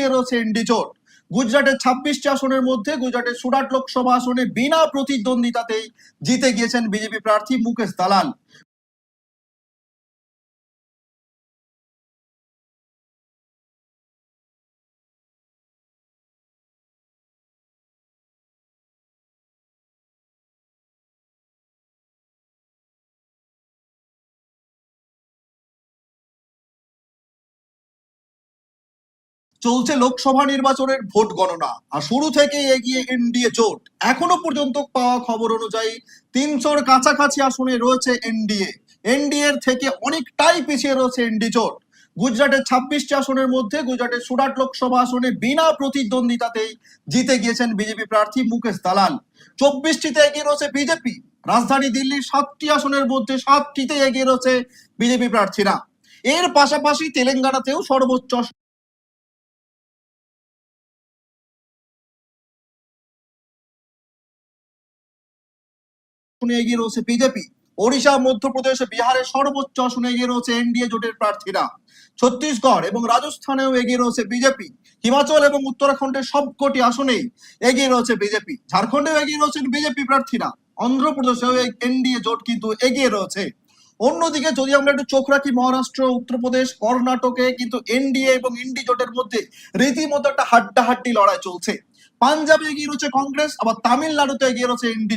পিছিয়ে রয়েছে এনডি গুজরাটের ছাব্বিশটি আসনের মধ্যে গুজরাটের সুরাট লোকসভা আসনে বিনা প্রতিদ্বন্দ্বিতাতেই জিতে গিয়েছেন বিজেপি প্রার্থী মুকেশ দালাল। চলছে লোকসভা নির্বাচনের ভোট গণনা আর শুরু থেকেই এগিয়ে এনডিএ জোট। এখনও পর্যন্ত পাওয়া খবর অনুযায়ী তিনশোর কাছাকাছি আসনে রয়েছে এনডিএ। এনডিএ থেকে অনেকটাই পিছিয়ে রয়েছে এনডি জোট। গুজরাটের ছাব্বিশটি আসনের মধ্যে গুজরাটের সুরাট লোকসভা আসনে বিনা প্রতিদ্বন্দ্বিতাতেই জিতে গিয়েছেন বিজেপি প্রার্থী মুকেশ দালাল। চব্বিশটিতে এগিয়ে রয়েছে বিজেপি। রাজধানী দিল্লির সাতটি আসনের মধ্যে সাতটিতে এগিয়ে রয়েছে বিজেপি প্রার্থীরা। এর পাশাপাশি তেলেঙ্গানাতেও সর্বোচ্চ আসনে এগিয়ে রয়েছে বিজেপি। ওড়িশা, মধ্যপ্রদেশ, বিহারের সর্বোচ্চ আসনে এগিয়ে রয়েছে এনডিএ জোটের প্রার্থীরা। ছত্তিশগড় এবং রাজস্থানেও এগিয়ে রয়েছে বিজেপি। হিমাচল এবং উত্তরাখণ্ডের সবকটি আসনেই এগিয়ে রয়েছে বিজেপি। ঝাড়খণ্ডেও এগিয়ে রয়েছেন বিজেপি প্রার্থীরা। অন্ধ্রপ্রদেশেও এনডিএ জোট কিন্তু এগিয়ে রয়েছে। অন্যদিকে যদি আমরা একটু চোখ রাখি, মহারাষ্ট্র, উত্তরপ্রদেশ, কর্ণাটকে কিন্তু এনডিএ এবং ইন্ডি জোটের মধ্যে রীতিমতো একটা হাড্ডাহাড্ডি লড়াই চলছে। পাঞ্জাবে এগিয়ে রয়েছে কংগ্রেস, আবার তামিলনাড়ুতে এগিয়ে রয়েছে এনডি